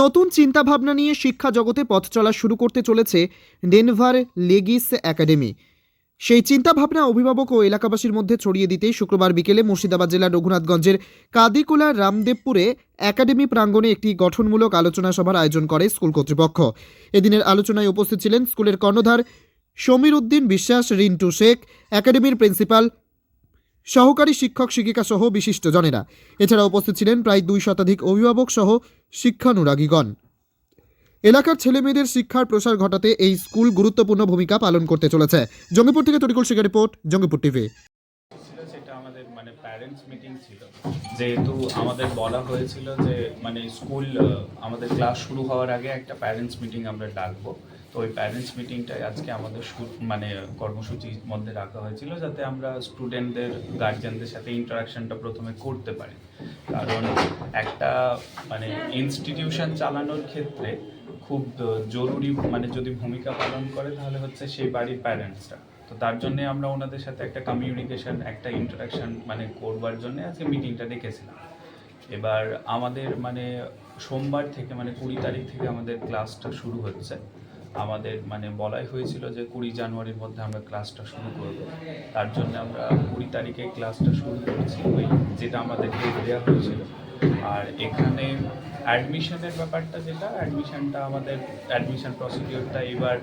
নতুন চিন্তাভাবনা নিয়ে শিক্ষা জগতে পথ চলা শুরু করতে চলেছে ডেনভার লেগিস একাডেমি। সেই চিন্তাভাবনা অভিভাবক ও এলাকাবাসীর মধ্যে ছড়িয়ে দিতে শুক্রবার বিকেলে মুর্শিদাবাদ জেলার রঘুনাথগঞ্জের কাদিকুলা রামদেবপুরে একাডেমি প্রাঙ্গণে একটি গঠনমূলক আলোচনা সভার আয়োজন করে স্কুল কর্তৃপক্ষ। এদিনের আলোচনায় উপস্থিত ছিলেন স্কুলের কর্ণধার সমীর উদ্দিন বিশ্বাস, রিন্টু শেখ, একাডেমির প্রিন্সিপাল সহকারী শিক্ষক শিক্ষিকা সহ বিশিষ্ট বিশিষ্টজনেরা এছাড়া উপস্থিত ছিলেন প্রায় দুই শতাধিক অভিভাবক সহ শিক্ষানুরাগীগণ। এলাকার ছেলেমেয়েদের শিক্ষার প্রসার ঘটাতে এই স্কুল গুরুত্বপূর্ণ ভূমিকা পালন করতে চলেছে। জঙ্গিপুর থেকে তরিকুল শিকার রিপোর্ট, জঙ্গিপুর টিভি। আমাদের মানে যেহেতু আমাদের বলা হয়েছিল যে মানে স্কুল আমাদের ক্লাস শুরু হওয়ার আগে একটা প্যারেন্টস মিটিং আমরা ডাকবো। তো ওই প্যারেন্টস মিটিংটাই আজকে আমাদের মানে কর্মসূচির মধ্যে রাখা হয়েছিল যাতে আমরা স্টুডেন্টদের গার্জিয়ানদের সাথে ইন্টারাকশনটা প্রথমে করতে পারি। কারণ একটা মানে ইনস্টিটিউশন চালানোর ক্ষেত্রে খুব জরুরি মানে যদি ভূমিকা পালন করে তাহলে হচ্ছে সেই বাড়ির প্যারেন্টসরা তো তার জন্য আমরা ওনাদের সাথে একটা কমিউনিকেশন একটা ইন্টারাকশন মানে করবার জন্য আজকে মিটিংটা ডেকেছিলাম। এবার আমাদের মানে সোমবার থেকে মানে কুড়ি তারিখ থেকে আমাদের ক্লাসটা শুরু হচ্ছে। আমাদের মানে বলাই হয়েছিল যে কুড়ি জানুয়ারির মধ্যে আমরা ক্লাসটা শুরু করব। তার জন্য আমরা কুড়ি তারিখে ক্লাসটা শুরু করছি, ওই যেটা আমাদের দেওয়া হয়েছিল। আর এখানে অ্যাডমিশনের ব্যাপারটা যেটা, অ্যাডমিশনটা আমাদের, অ্যাডমিশন প্রসিডিওরটা এবার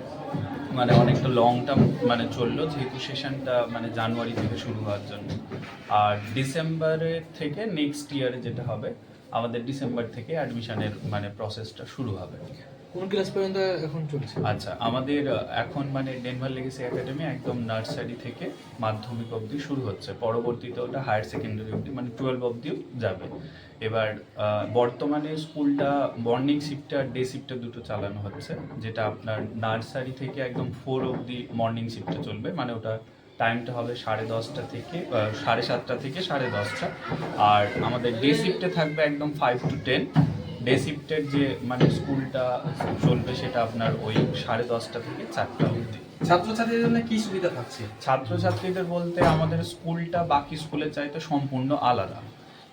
মানে অনেকটা লং টার্ম মানে চলল, যেহেতু সেশনটা মানে জানুয়ারি থেকে শুরু হওয়ার জন্য। আর ডিসেম্বরের থেকে নেক্সট ইয়ারে যেটা হবে, আমাদের ডিসেম্বর থেকে অ্যাডমিশনের মানে প্রসেসটা শুরু হবে। কোন ক্লাস পর্যন্ত এখন চলছে? আচ্ছা আমাদের এখন মানে ডেনভার লেগেসি একাডেমি একদম নার্সারি থেকে মাধ্যমিক অবধি শুরু হচ্ছে। পরবর্তীতে ওটা হায়ার সেকেন্ডারি অবধি মানে টুয়েলভ অবধিও যাবে। এবার বর্তমানে স্কুলটা মর্নিং শিফটে আর ডে শিফটে দুটো চালানো হচ্ছে, যেটা আপনার নার্সারি থেকে একদম ফোর অবধি মর্নিং শিফটে চলবে। মানে ওটা টাইমটা হবে সাড়ে দশটা থেকে সাড়ে সাতটা থেকে সাড়ে দশটা। আর আমাদের ডে শিফটে থাকবে একদম ফাইভ টু টেন ডে শিফটের যে মানে স্কুলটা চলবে সেটা আপনার ওই সাড়ে দশটা থেকে চারটা অবধি। ছাত্রছাত্রীদের জন্য কি সুবিধা থাকছে? ছাত্রছাত্রীদের বলতে আমাদের স্কুলটা বাকি স্কুলের চাইতে সম্পূর্ণ আলাদা।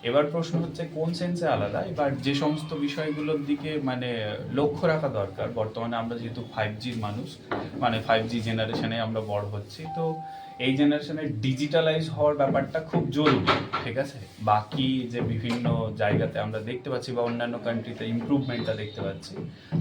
এবার প্রশ্ন হচ্ছে, কোন সেন্সে আলাদা? এবার যে সমস্ত বিষয়গুলোর দিকে মানে লক্ষ্য রাখা দরকার, বর্তমানে আমরা যেহেতু ফাইভ জির মানুষ মানে ফাইভ জি জেনারেশনে আমরা বড় হচ্ছি, তো এই জেনারেশনে ডিজিটালাইজ হওয়ার ব্যাপারটা খুব জরুরি, ঠিক আছে? বাকি যে বিভিন্ন জায়গাতে আমরা দেখতে পাচ্ছি বা অন্যান্য কান্ট্রিতে ইমপ্রুভমেন্টটা দেখতে পাচ্ছি,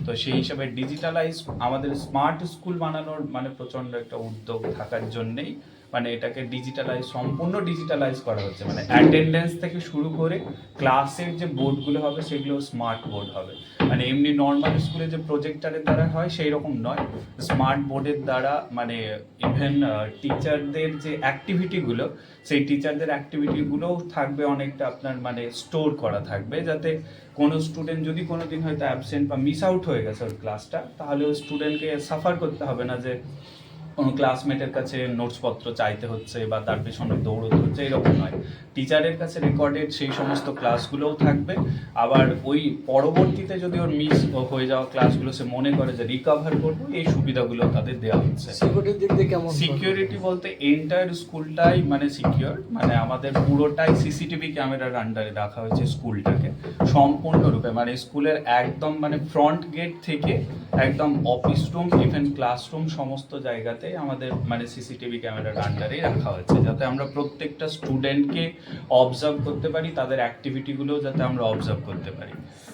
তো সেই হিসাবে ডিজিটালাইজ আমাদের স্মার্ট স্কুল বানানোর মানে প্রচণ্ড একটা উদ্যোগ থাকার জন্যেই মানে এটাকে ডিজিটালাইজ সম্পূর্ণ ডিজিটালাইজ করা হচ্ছে। মানে অ্যাটেন্ডেন্স থেকে শুরু করে ক্লাসের যে বোর্ডগুলো হবে, সেগুলো স্মার্ট বোর্ড হবে। মানে এমনি নর্মাল স্কুলে যে প্রজেক্টারের দ্বারা হয় সেই রকম নয়। স্মার্ট বোর্ডের দ্বারা মানে ইভেন টিচারদের যে অ্যাক্টিভিটিগুলো সেই টিচারদের অ্যাক্টিভিটিগুলোও থাকবে অনেকটা আপনার মানে স্টোর করা থাকবে, যাতে কোনো স্টুডেন্ট যদি কোনো দিন হয়তো অ্যাবসেন্ট বা মিস আউট হয়ে গেছে ওর ক্লাসটা তাহলে ওই স্টুডেন্টকে সাফার করতে হবে না যে কোনো ক্লাসমেটের কাছে নোটসপত্র চাইতে হচ্ছে বা তার পেছনে দৌড়তে হচ্ছে এরকম নয়। টিচারের কাছে রেকর্ডেড সেই সমস্ত ক্লাসগুলোও থাকবে। আবার ওই পরবর্তীতে যদি ওর মিস হয়ে যাওয়া ক্লাসগুলো সে মনে করে যে রিকভার করব এই সুবিধাগুলো তাদের দেওয়া হচ্ছে। সিকিউরিটির দিক দিয়ে কেমন? সিকিউরিটি বলতে এন্টায়ার স্কুলটাই মানে সিকিউর মানে আমাদের পুরোটাই সিসিটিভি ক্যামেরার আন্ডারে রাখা হয়েছে স্কুলটাকে সম্পূর্ণরূপে মানে স্কুলের একদম মানে ফ্রন্ট গেট থেকে একদম অফিস রুম ইভেন ক্লাসরুম সমস্ত জায়গাতে আমাদের মানে সিসিটিভি ক্যামেরার আন্ডারেই রাখা হয়েছে যাতে আমরা প্রত্যেকটা স্টুডেন্টকে অবজার্ভ করতে পারি তাদের অ্যাক্টিভিটিগুলো যাতে আমরা অবজার্ভ করতে পারি।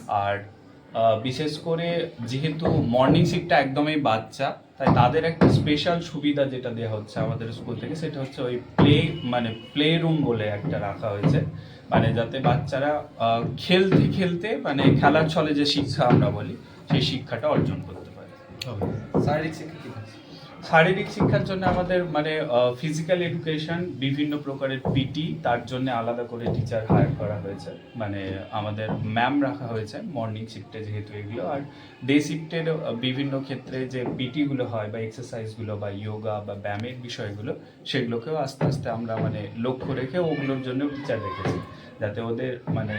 আর আহ, বিশেষ করে যেহেতু মর্নিং শিফটটা একদমই বাচ্চা তাই তাদের একটা স্পেশাল সুবিধা যেটা দেওয়া হচ্ছে আমাদের স্কুল থেকে সেটা হচ্ছে ওই প্লে মানে প্লে রুম বলে একটা রাখা হয়েছে। মানে যাতে বাচ্চারা আহ, খেলতে খেলতে মানে খেলার ছলে যে শিক্ষা আমরা বলি সেই শিক্ষাটা অর্জন করতে পারে। শারীরিক শিক্ষা শারীরিক শিক্ষার জন্য আমাদের মানে ফিজিক্যাল এডুকেশন বিভিন্ন প্রকারের পিটি তার জন্য আলাদা করে টিচার হায়ার করা হয়েছে। মানে আমাদের ম্যাম রাখা হয়েছে মর্নিং শিফটে যেহেতু এগুলো। আর ডে শিফটের বিভিন্ন ক্ষেত্রে যে পিটিগুলো হয় বা এক্সারসাইজগুলো বা যোগা বা ব্যায়ামের বিষয়গুলো, সেগুলোকেও আস্তে আস্তে আমরা মানে লক্ষ্য রেখে ওগুলোর জন্য টিচার রেখেছি। যাতে ওদের মানে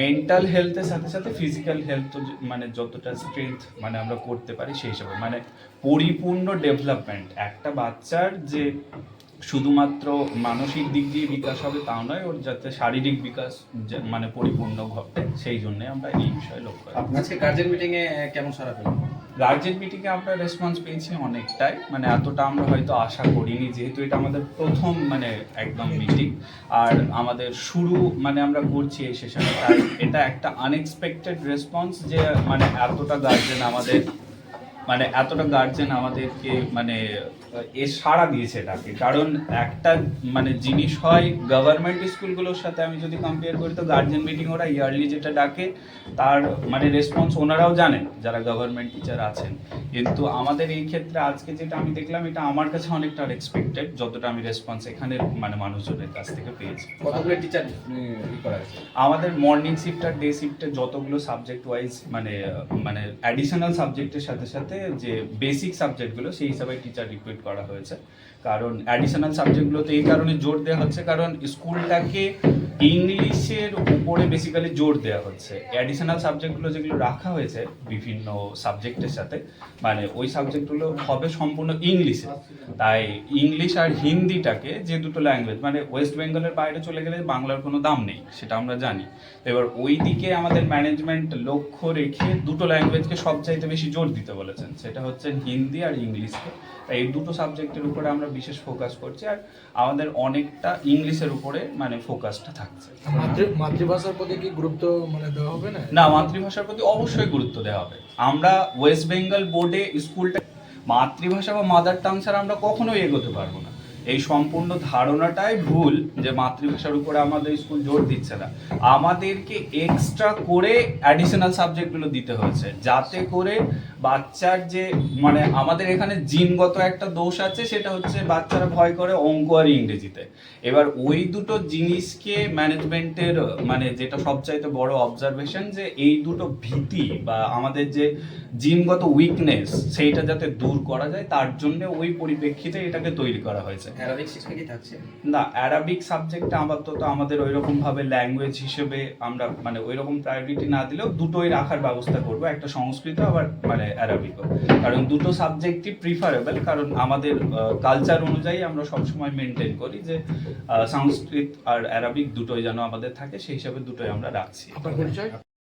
মেন্টাল হেলথের সাথে সাথে ফিজিক্যাল হেলথ মানে যতটা স্ট্রেংথ মানে আমরা করতে পারি সেই হিসাবে। মানে পরিপূর্ণ ডেভেলপমেন্ট একটা বাচ্চার যে শুধুমাত্র মানসিক দিক দিয়ে বিকাশ হবে তাও নয় ওর যাতে শারীরিক বিকাশ মানে পরিপূর্ণ ঘটে সেই জন্য আমরা এই বিষয়ে লক্ষ্য রাখি। আজকে গার্জেন মিটিং এ কেমন সারা পেলেন? গার্জেন মিটিংয়ে আমরা রেসপন্স পেয়েছি অনেকটাই মানে এতটা আমরা হয়তো আশা করিনি যেহেতু এটা আমাদের প্রথম মানে একদম মিটিং আর আমাদের শুরু মানে আমরা করছি এই সেশনে এটা একটা আনএক্সপেক্টেড রেসপন্স যে মানে এতটা গার্জেন আমাদের মানে এতটা গার্জেন আমাদেরকে মানে এ সাড়া দিয়েছে এটাকে। কারণ একটা মানে জিনিস হয় গভর্নমেন্ট স্কুলগুলোর সাথে আমি যদি কম্পেয়ার করি তো গার্জেন মিটিং ওরা ইয়ারলি যেটা ডাকে তার মানে রেসপন্স ওনারাও জানেন যারা গভর্নমেন্ট টিচার আছেন। কিন্তু আমাদের এই ক্ষেত্রে আজকে যেটা আমি দেখলাম এটা আমার কাছে অনেকটা আনএক্সপেক্টেড যতটা আমি রেসপন্স এখানে মানে মানুষজনের কাছ থেকে পেয়েছি। কতগুলো টিচার আমাদের মর্নিং শিফট আর ডে শিফটে যতগুলো সাবজেক্ট ওয়াইজ মানে মানে অ্যাডিশনাল সাবজেক্টের সাথে সাথে যে বেসিক সাবজেক্টগুলো সেই হিসাবে টিচার রিক্রুইট করা হয়েছে। কারণ অ্যাডিশনাল সাবজেক্টগুলোতে এই কারণে জোর দেওয়া হচ্ছে, কারণ স্কুলটাকে ইংলিশের উপরে বেসিক্যালি জোর দেওয়া হচ্ছে। অ্যাডিশনাল সাবজেক্টগুলো যেগুলো রাখা হয়েছে বিভিন্ন সাবজেক্টের সাথে মানে ওই সাবজেক্টগুলো হবে সম্পূর্ণ ইংলিশে। তাই ইংলিশ আর হিন্দিটাকে যে দুটো ল্যাঙ্গুয়েজ মানে ওয়েস্ট বেঙ্গলের বাইরে চলে গেলে বাংলার কোনো দাম নেই, সেটা আমরা জানি। এবার ওই দিকে আমাদের ম্যানেজমেন্ট লক্ষ্য রেখে দুটো ল্যাঙ্গুয়েজকে সবচাইতে বেশি জোর দিতে বলেছেন, সেটা হচ্ছে হিন্দি আর ইংলিশকে। তাই এই দুটো সাবজেক্টের উপরে আমরা বিশেষ ফোকাস করছি আর আমাদের অনেকটা ইংলিশের উপরে মানে ফোকাসটা থাকছে। মাতৃভাষার প্রতি কি গুরুত্ব মানে দেওয়া হবে না? না মাতৃভাষার প্রতি অবশ্যই গুরুত্ব দেওয়া হবে। আমরা ওয়েস্ট বেঙ্গল বোর্ডে স্কুলটা মাতৃভাষা বা মাদার টাং ছাড়া আমরা কখনোই এগোতে পারব না। এই সম্পূর্ণ ধারণাটাই ভুল যে মাতৃভাষার উপরে আমাদের স্কুল জোর দিচ্ছে না। আমাদেরকে এক্সট্রা করে অ্যাডিশনাল সাবজেক্টগুলো দিতে হয়েছে। যাতে করে বাচ্চার যে মানে আমাদের এখানে জিনগত একটা দোষ আছে, সেটা হচ্ছে বাচ্চারা ভয় করে অঙ্ক আর ইংরেজিতে। এবার ওই দুটো জিনিসকে ম্যানেজমেন্টের মানে যেটা সবচাইতে বড় অবজারভেশন যে এই দুটো ভীতি বা আমাদের যে জিনগত উইকনেস সেইটা যাতে দূর করা যায়, তার জন্য ওই পরিপ্রেক্ষিতে এটাকে তৈরি করা হয়েছে। অ্যারাবিক থাকছে? না অ্যারাবিক সাবজেক্টটা আপাতত আমাদের ওইরকম ভাবে ল্যাঙ্গুয়েজ হিসেবে আমরা মানে ওইরকম প্রায়োরিটি না দিলেও দুটোই রাখার ব্যবস্থা করব একটা সংস্কৃত আবার মানে অ্যারাবিকও কারণ দুটো সাবজেক্টই প্রিফারেবল কারণ আমাদের কালচার অনুযায়ী আমরা সবসময় মেনটেন করি যে আহ, সংস্কৃত আর অ্যারাবিক দুটোই যেন আমাদের থাকে সেই হিসাবে দুটোই আমরা রাখছি। আপনার পরিচয়?